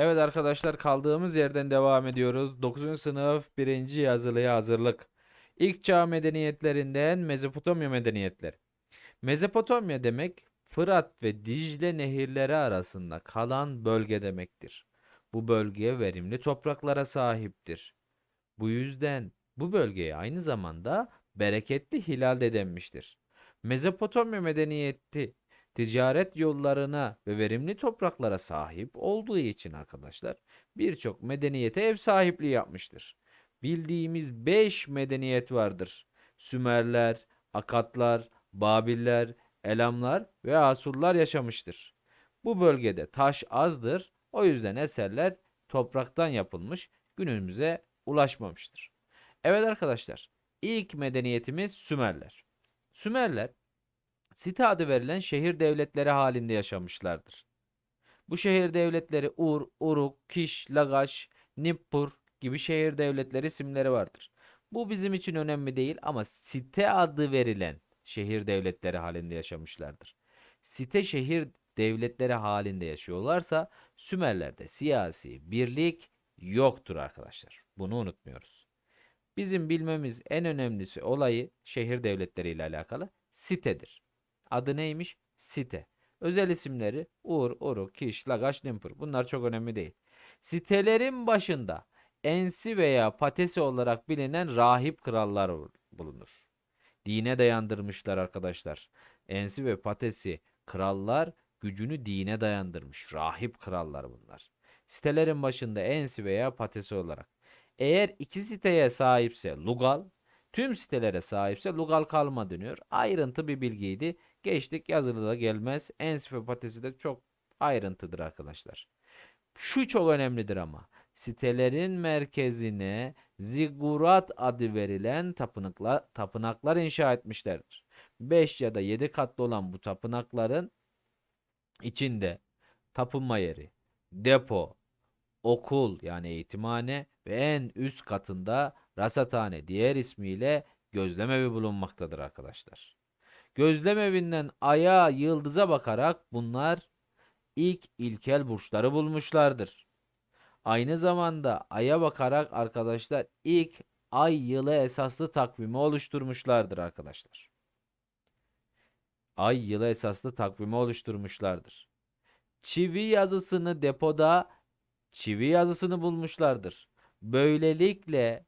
Evet arkadaşlar kaldığımız yerden devam ediyoruz. 9. sınıf 1. yazılıya hazırlık. İlk çağ medeniyetlerinden Mezopotamya medeniyetleri. Mezopotamya demek Fırat ve Dicle nehirleri arasında kalan bölge demektir. Bu bölge verimli topraklara sahiptir. Bu yüzden bu bölgeye aynı zamanda bereketli hilal de denmiştir. Mezopotamya medeniyeti ticaret yollarına ve verimli topraklara sahip olduğu için arkadaşlar birçok medeniyete ev sahipliği yapmıştır. Bildiğimiz 5 medeniyet vardır. Sümerler, Akatlar, Babiller, Elamlar ve Asurlar yaşamıştır. Bu bölgede taş azdır. O yüzden eserler topraktan yapılmış günümüze ulaşmamıştır. Evet arkadaşlar, ilk medeniyetimiz Sümerler. Sümerler site adı verilen şehir devletleri halinde yaşamışlardır. Bu şehir devletleri Ur, Uruk, Kiş, Lagaş, Nippur gibi şehir devletleri isimleri vardır. Bu bizim için önemli değil ama site adı verilen şehir devletleri halinde yaşamışlardır. Site şehir devletleri halinde yaşıyorlarsa Sümerlerde siyasi birlik yoktur arkadaşlar. Bunu unutmuyoruz. Bizim bilmemiz en önemlisi olayı şehir devletleri ile alakalı sitedir. Adı neymiş? Site. Özel isimleri Ur, Uruk, Kiş, Lagaş, Nimpur. Bunlar çok önemli değil. Sitelerin başında ensi veya patesi olarak bilinen rahip krallar bulunur. Dine dayandırmışlar arkadaşlar. Ensi ve patesi krallar gücünü dine dayandırmış. Rahip krallar bunlar. Sitelerin başında ensi veya patesi olarak. Eğer iki siteye sahipse Lugal, tüm sitelere sahipse Lugal kalma dönüyor. Ayrıntı bir bilgiydi. Geçtik yazılıda gelmez. Ensi ve patesi de çok ayrıntıdır arkadaşlar. Şu çok önemlidir ama. Sitelerin merkezine zigurat adı verilen tapınaklar, tapınaklar inşa etmişlerdir. 5 ya da 7 katlı olan bu tapınakların içinde tapınma yeri, depo, okul yani eğitimhane ve en üst katında rasathane diğer ismiyle gözlemevi bulunmaktadır arkadaşlar. Gözlemevinden aya, yıldıza bakarak bunlar ilk ilkel burçları bulmuşlardır. Aynı zamanda aya bakarak arkadaşlar ilk ay yılı esaslı takvimi oluşturmuşlardır arkadaşlar. Ay yılı esaslı takvimi oluşturmuşlardır. Çivi yazısını depoda çivi yazısını bulmuşlardır. Böylelikle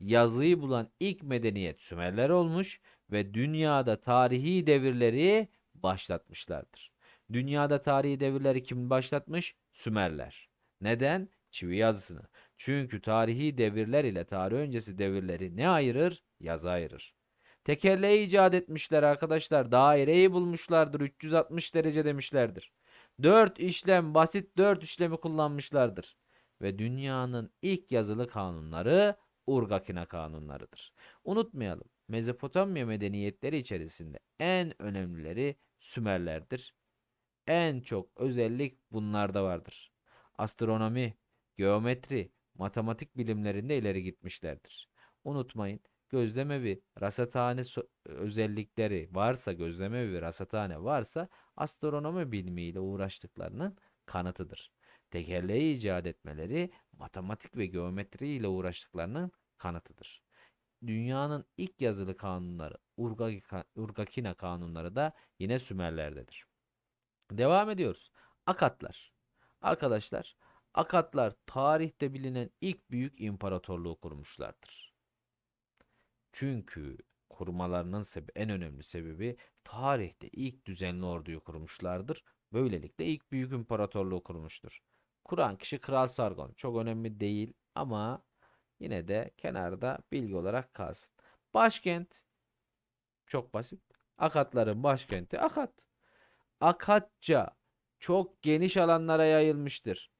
yazıyı bulan ilk medeniyet Sümerler olmuş ve dünyada tarihi devirleri başlatmışlardır. Dünyada tarihi devirleri kim başlatmış? Sümerler. Neden? Çivi yazısını. Çünkü tarihi devirler ile tarih öncesi devirleri ne ayırır? Yazı ayırır. Tekerleği icat etmişler arkadaşlar. Daireyi bulmuşlardır. 360 derece demişlerdir. 4 işlem, basit 4 işlemi kullanmışlardır. Ve dünyanın ilk yazılı kanunları Urgakina kanunlarıdır. Unutmayalım. Mezopotamya medeniyetleri içerisinde en önemlileri Sümerlerdir. En çok özellik bunlarda vardır. Astronomi, geometri, matematik bilimlerinde ileri gitmişlerdir. Unutmayın gözlemevi, rasathane özellikleri varsa, gözlemevi rasathane varsa astronomi bilimiyle uğraştıklarının kanıtıdır. Tekerleği icat etmeleri matematik ve geometri ile uğraştıklarının kanıtıdır. Dünyanın ilk yazılı kanunları Urgaki- Urgakina kanunları da yine Sümerlerdedir. Devam ediyoruz. Akatlar. Arkadaşlar, Akatlar tarihte bilinen ilk büyük imparatorluğu kurmuşlardır. Çünkü kurmalarının en önemli sebebi tarihte ilk düzenli orduyu kurmuşlardır. Böylelikle ilk büyük imparatorluğu kurmuştur. Kuran kişi Kral Sargon. Çok önemli değil ama yine de kenarda bilgi olarak kalsın. Başkent çok basit. Akatların başkenti Akat. Akatça çok geniş alanlara yayılmıştır.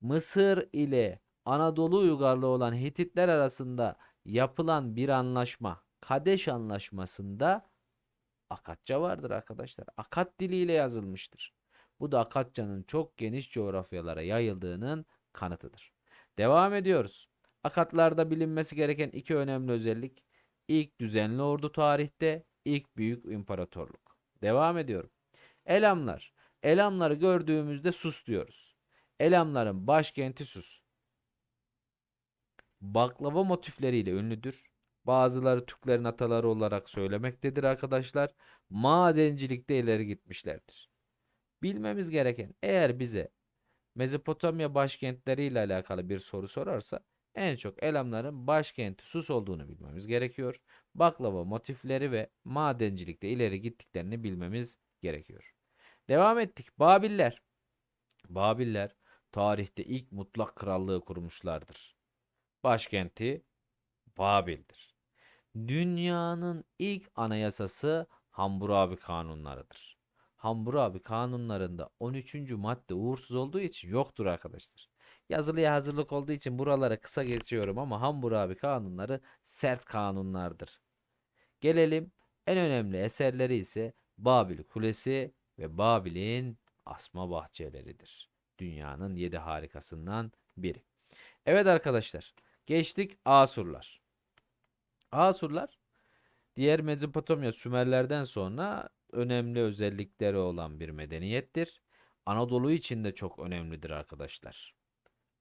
Mısır ile Anadolu uygarlığı olan Hititler arasında yapılan bir anlaşma, Kadeş Anlaşması'nda Akatça vardır arkadaşlar. Akat diliyle yazılmıştır. Bu da Akatça'nın çok geniş coğrafyalara yayıldığının kanıtıdır. Devam ediyoruz. Akatlarda bilinmesi gereken iki önemli özellik. İlk düzenli ordu tarihte, ilk büyük imparatorluk. Devam ediyorum. Elamlar. Elamları gördüğümüzde sus diyoruz. Elamların başkenti Sus. Baklava motifleriyle ünlüdür. Bazıları Türklerin ataları olarak söylemektedir arkadaşlar. Madencilikte ileri gitmişlerdir. Bilmemiz gereken eğer bize Mezopotamya başkentleriyle alakalı bir soru sorarsa en çok Elamların başkenti Sus olduğunu bilmemiz gerekiyor. Baklava motifleri ve madencilikte ileri gittiklerini bilmemiz gerekiyor. Devam ettik. Babiller. Babiller tarihte ilk mutlak krallığı kurmuşlardır. Başkenti Babil'dir. Dünyanın ilk anayasası Hammurabi kanunlarıdır. Hammurabi kanunlarında 13. madde uğursuz olduğu için yoktur arkadaşlar. Yazılıya hazırlık olduğu için buralara kısa geçiyorum ama Hammurabi kanunları sert kanunlardır. Gelelim en önemli eserleri ise Babil Kulesi ve Babil'in asma bahçeleridir. Dünyanın yedi harikasından biri. Evet arkadaşlar geçtik Asurlar. Asurlar diğer Mezopotamya Sümerlerden sonra önemli özellikleri olan bir medeniyettir. Anadolu için de çok önemlidir arkadaşlar.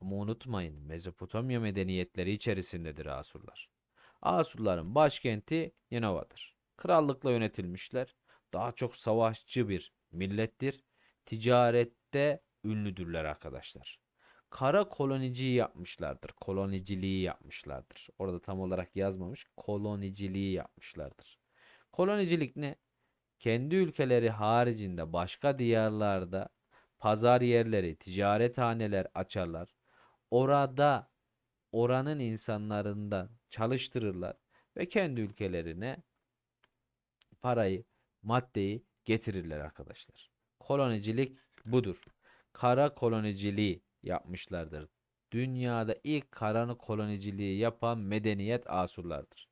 Ama unutmayın Mezopotamya medeniyetleri içerisindedir Asurlar. Asurların başkenti Ninova'dır. Krallıkla yönetilmişler. Daha çok savaşçı bir millettir. Ticarette ünlüdürler arkadaşlar. Kara koloniciyi yapmışlardır. Koloniciliği yapmışlardır. Orada tam olarak yazmamış. Koloniciliği yapmışlardır. Kolonicilik ne? Kendi ülkeleri haricinde başka diyarlarda pazar yerleri, ticarethaneler açarlar. Orada oranın insanlarından çalıştırırlar ve kendi ülkelerine parayı, maddeyi getirirler arkadaşlar. Kolonicilik budur. Kara koloniciliği yapmışlardır. Dünyada ilk kara koloniciliği yapan medeniyet Asurlardır.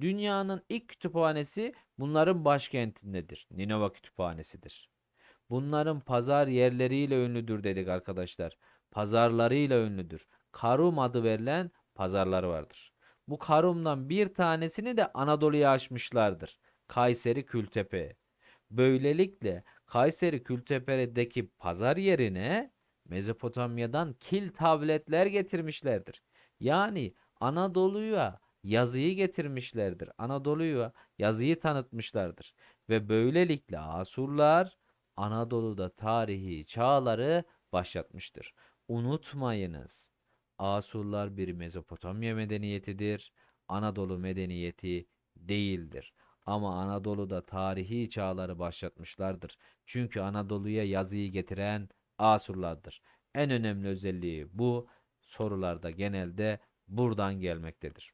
Dünyanın ilk kütüphanesi bunların başkentindedir. Ninova Kütüphanesi'dir. Bunların pazar yerleriyle ünlüdür dedik arkadaşlar. Pazarlarıyla ünlüdür. Karum adı verilen pazarları vardır. Bu Karum'dan bir tanesini de Anadolu'ya açmışlardır. Kayseri Kültepe. Böylelikle Kayseri Kültepe'deki pazar yerine Mezopotamya'dan kil tabletler getirmişlerdir. Yani Anadolu'ya yazıyı getirmişlerdir. Anadolu'ya yazıyı tanıtmışlardır. Ve böylelikle Asurlar Anadolu'da tarihi çağları başlatmıştır. Unutmayınız. Asurlar bir Mezopotamya medeniyetidir. Anadolu medeniyeti değildir. Ama Anadolu'da tarihi çağları başlatmışlardır. Çünkü Anadolu'ya yazıyı getiren Asurlardır. En önemli özelliği bu. Sorularda genelde buradan gelmektedir.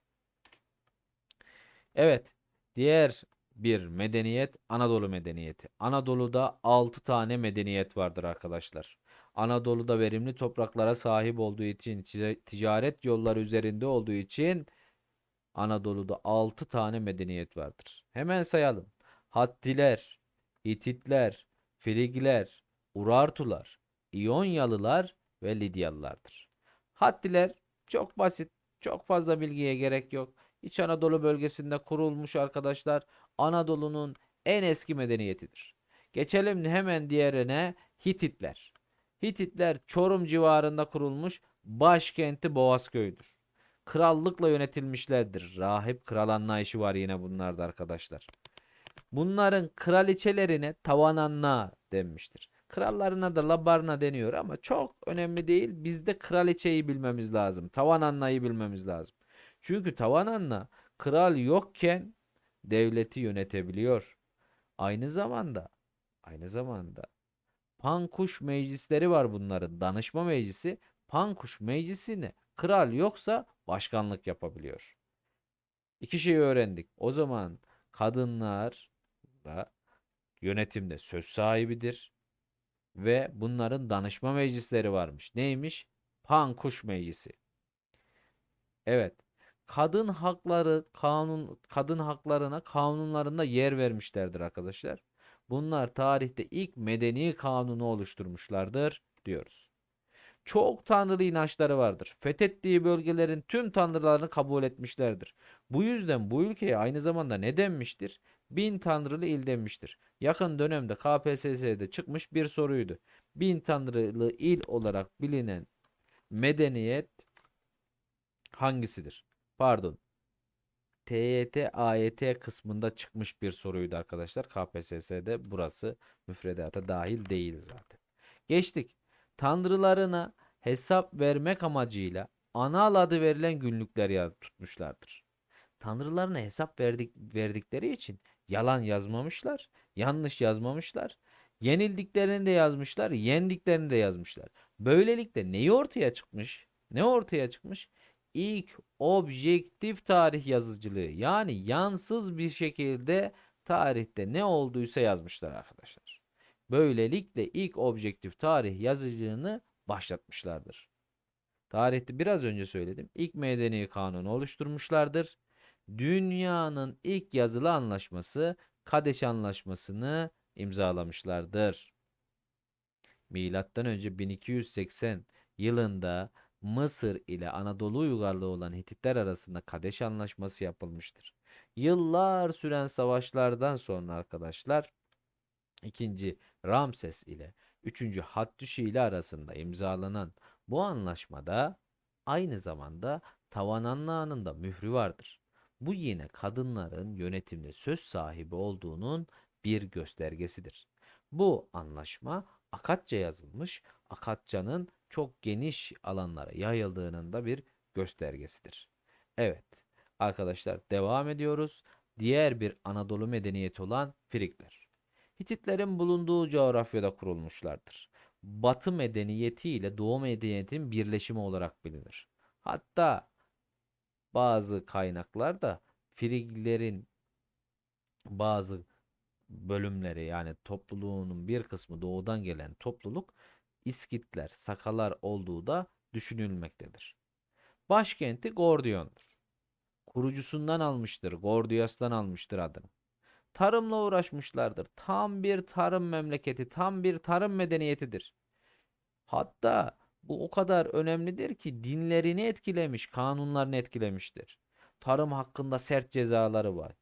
Evet, diğer bir medeniyet Anadolu medeniyeti. Anadolu'da 6 tane medeniyet vardır arkadaşlar. Anadolu'da verimli topraklara sahip olduğu için, tica- ticaret yolları üzerinde olduğu için Anadolu'da 6 tane medeniyet vardır. Hemen sayalım. Hattiler, Hititler, Frigler, Urartular, İyonyalılar ve Lidyalılardır. Hattiler çok basit, çok fazla bilgiye gerek yok. İç Anadolu bölgesinde kurulmuş arkadaşlar Anadolu'nun en eski medeniyetidir. Geçelim hemen diğerine Hititler. Hititler Çorum civarında kurulmuş başkenti Boğazköy'dür. Krallıkla yönetilmişlerdir. Rahip kral anlayışı var yine bunlarda arkadaşlar. Bunların kraliçelerine tavananna denmiştir. Krallarına da labarna deniyor ama çok önemli değil. Bizde kraliçeyi bilmemiz lazım. Tavananna'yı bilmemiz lazım. Çünkü Tavananna kral yokken devleti yönetebiliyor. Aynı zamanda aynı zamanda Pankuş meclisleri var bunların. Danışma meclisi Pankuş meclisine kral yoksa başkanlık yapabiliyor. İki şeyi öğrendik. O zaman kadınlar da yönetimde söz sahibidir ve bunların danışma meclisleri varmış. Neymiş? Pankuş meclisi. Evet. Kadın hakları kanun kadın haklarına kanunlarında yer vermişlerdir arkadaşlar. Bunlar tarihte ilk medeni kanunu oluşturmuşlardır diyoruz. Çok tanrılı inançları vardır. Fethettiği bölgelerin tüm tanrılarını kabul etmişlerdir. Bu yüzden bu ülkeye aynı zamanda ne denmiştir? Bin tanrılı il denmiştir. Yakın dönemde KPSS'de çıkmış bir soruydu. bin tanrılı il olarak bilinen medeniyet hangisidir? Pardon. TYT, AYT kısmında çıkmış bir soruydu arkadaşlar. KPSS'de burası müfredata dahil değil zaten. Geçtik. Tanrılarına hesap vermek amacıyla anal adı verilen günlükler ya- tutmuşlardır. Tanrılarına hesap verdik, verdikleri için yalan yazmamışlar, yanlış yazmamışlar. Yenildiklerini de yazmışlar, yendiklerini de yazmışlar. Böylelikle neyi ortaya çıkmış? Ne ortaya çıkmış? İlk objektif tarih yazıcılığı yani yansız bir şekilde tarihte ne olduysa yazmışlar arkadaşlar. Böylelikle ilk objektif tarih yazıcılığını başlatmışlardır. Tarihte biraz önce söyledim. İlk medeni kanunu oluşturmuşlardır. Dünyanın ilk yazılı anlaşması Kadeş Anlaşması'nı imzalamışlardır. Milattan önce 1280 yılında Mısır ile Anadolu uygarlığı olan Hititler arasında Kadeş Anlaşması yapılmıştır. Yıllar süren savaşlardan sonra arkadaşlar 2. Ramses ile 3. Hattuşi ile arasında imzalanan bu anlaşmada aynı zamanda Tavananla'nın da mührü vardır. Bu yine kadınların yönetimde söz sahibi olduğunun bir göstergesidir. Bu anlaşma Akatça yazılmış, Akatça'nın çok geniş alanlara yayıldığının da bir göstergesidir. Evet arkadaşlar devam ediyoruz. Diğer bir Anadolu medeniyeti olan Frikler. Hititlerin bulunduğu coğrafyada kurulmuşlardır. Batı medeniyeti ile Doğu medeniyetinin birleşimi olarak bilinir. Hatta bazı kaynaklarda Friglerin bazı bölümleri yani topluluğunun bir kısmı doğudan gelen topluluk İskitler, Sakalar olduğu da düşünülmektedir. Başkenti Gordion'dur. Kurucusundan almıştır, Gordias'tan almıştır adını. Tarımla uğraşmışlardır. Tam bir tarım memleketi, tam bir tarım medeniyetidir. Hatta bu o kadar önemlidir ki dinlerini etkilemiş, kanunlarını etkilemiştir. Tarım hakkında sert cezaları var.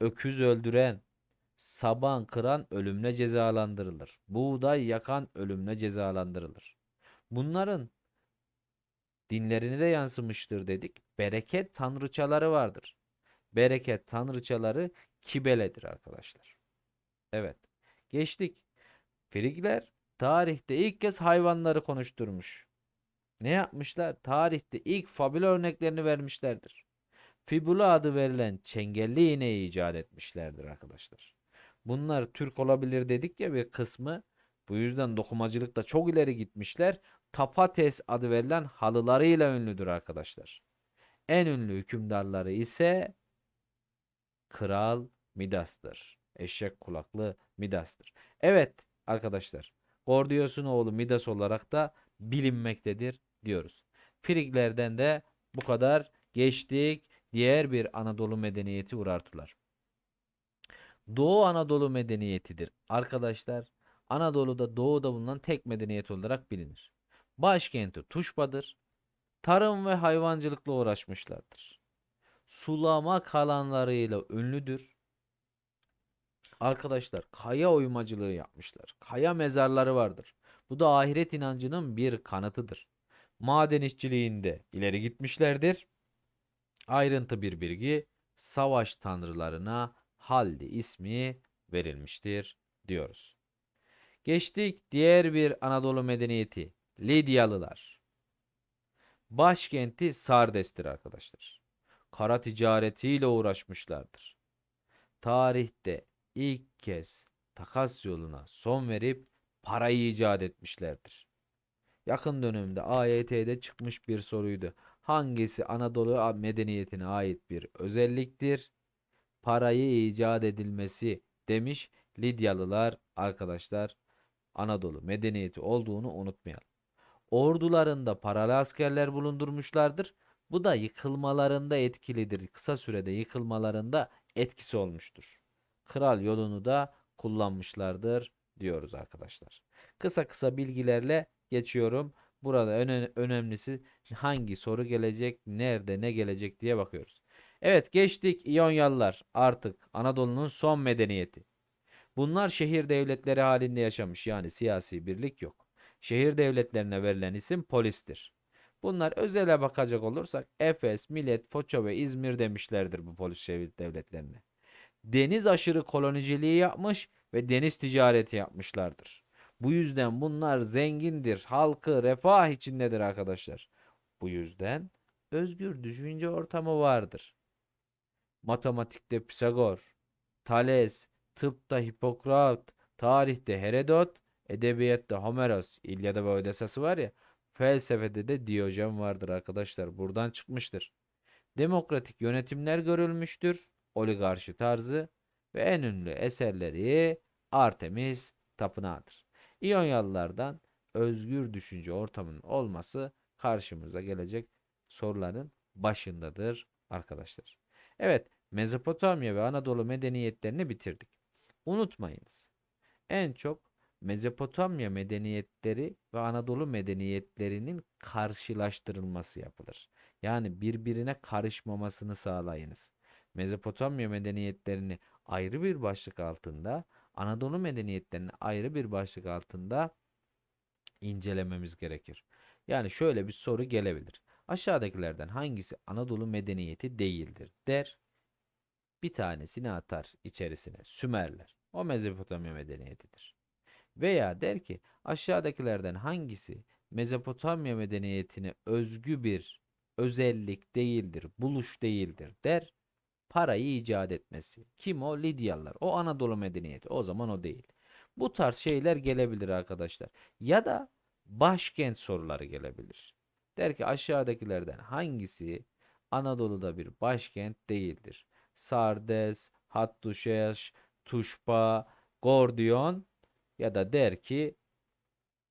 Öküz öldüren, saban kıran ölümle cezalandırılır. Buğday yakan ölümle cezalandırılır. Bunların dinlerine de yansımıştır dedik. Bereket tanrıçaları vardır. Bereket tanrıçaları Kibele'dir arkadaşlar. Evet. Geçtik. Frigler tarihte ilk kez hayvanları konuşturmuş. Ne yapmışlar? Tarihte ilk fabula örneklerini vermişlerdir. Fibula adı verilen çengelli iğneyi icat etmişlerdir arkadaşlar. Bunlar Türk olabilir dedik ya bir kısmı. Bu yüzden dokumacılıkta çok ileri gitmişler. Tapates adı verilen halılarıyla ünlüdür arkadaşlar. En ünlü hükümdarları ise Kral Midas'tır. Eşek kulaklı Midas'tır. Evet arkadaşlar. Gordios'un oğlu Midas olarak da bilinmektedir diyoruz. Friglerden de bu kadar geçtik. Diğer bir Anadolu medeniyeti Urartular. Doğu Anadolu medeniyetidir. Arkadaşlar Anadolu'da doğuda bulunan tek medeniyet olarak bilinir. Başkenti Tuşba'dır. Tarım ve hayvancılıkla uğraşmışlardır. Sulama kalanlarıyla ünlüdür. Arkadaşlar kaya oymacılığı yapmışlar. Kaya mezarları vardır. Bu da ahiret inancının bir kanıtıdır. Maden işçiliğinde ileri gitmişlerdir. Ayrıntı bir bilgi savaş tanrılarına Haldi ismi verilmiştir diyoruz. Geçtik diğer bir Anadolu medeniyeti Lidyalılar. Başkenti Sardes'tir arkadaşlar. Kara ticaretiyle uğraşmışlardır. Tarihte ilk kez takas yoluna son verip parayı icat etmişlerdir. Yakın dönemde AYT'de çıkmış bir soruydu. Hangisi Anadolu medeniyetine ait bir özelliktir? Parayı icat edilmesi demiş Lidyalılar arkadaşlar. Anadolu medeniyeti olduğunu unutmayalım. Ordularında paralı askerler bulundurmuşlardır. Bu da yıkılmalarında etkilidir. Kısa sürede yıkılmalarında etkisi olmuştur. Kral yolunu da kullanmışlardır diyoruz arkadaşlar. Kısa kısa bilgilerle geçiyorum. Burada öne- önemlisi hangi soru gelecek, nerede ne gelecek diye bakıyoruz. Evet geçtik İyonyalılar artık Anadolu'nun son medeniyeti. Bunlar şehir devletleri halinde yaşamış. Yani siyasi birlik yok. Şehir devletlerine verilen isim polistir. Bunlar özele bakacak olursak Efes, Millet, Foça ve İzmir demişlerdir bu polis şehir devletlerine. Deniz aşırı koloniciliği yapmış ve deniz ticareti yapmışlardır. Bu yüzden bunlar zengindir, halkı refah içindedir arkadaşlar. Bu yüzden özgür düşünce ortamı vardır. Matematikte Pisagor, Thales, tıpta Hipokrat, tarihte Herodot, edebiyatta Homeros, İlyada ve Odysseyası var ya, felsefede de Diyojen vardır arkadaşlar. Buradan çıkmıştır. Demokratik yönetimler görülmüştür. Oligarşi tarzı ve en ünlü eserleri Artemis Tapınağı'dır. İyonyalılardan özgür düşünce ortamının olması karşımıza gelecek soruların başındadır arkadaşlar. Evet, Mezopotamya ve Anadolu medeniyetlerini bitirdik. Unutmayınız. En çok Mezopotamya medeniyetleri ve Anadolu medeniyetlerinin karşılaştırılması yapılır. Yani birbirine karışmamasını sağlayınız. Mezopotamya medeniyetlerini ayrı bir başlık altında, Anadolu medeniyetlerini ayrı bir başlık altında incelememiz gerekir. Yani şöyle bir soru gelebilir. Aşağıdakilerden hangisi Anadolu medeniyeti değildir der. Bir tanesini atar içerisine Sümerler. O Mezopotamya medeniyetidir. Veya der ki aşağıdakilerden hangisi Mezopotamya medeniyetine özgü bir özellik değildir, buluş değildir der. Parayı icat etmesi. Kim o? Lidyalılar. O Anadolu medeniyeti. O zaman o değil. Bu tarz şeyler gelebilir arkadaşlar. Ya da başkent soruları gelebilir. Der ki aşağıdakilerden hangisi Anadolu'da bir başkent değildir? Sardes, Hattuşeş, Tuşba, Gordiyon ya da der ki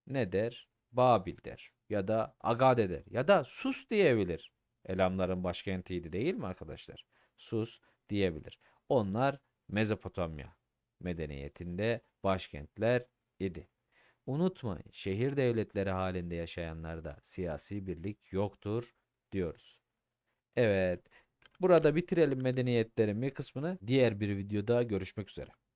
ne der? Babil der ya da Agade der ya da Sus diyebilir. Elamların başkentiydi değil mi arkadaşlar? Sus diyebilir. Onlar Mezopotamya medeniyetinde başkentler idi. Unutmayın şehir devletleri halinde yaşayanlarda siyasi birlik yoktur diyoruz. Evet burada bitirelim medeniyetlerin bir kısmını. Diğer bir videoda görüşmek üzere.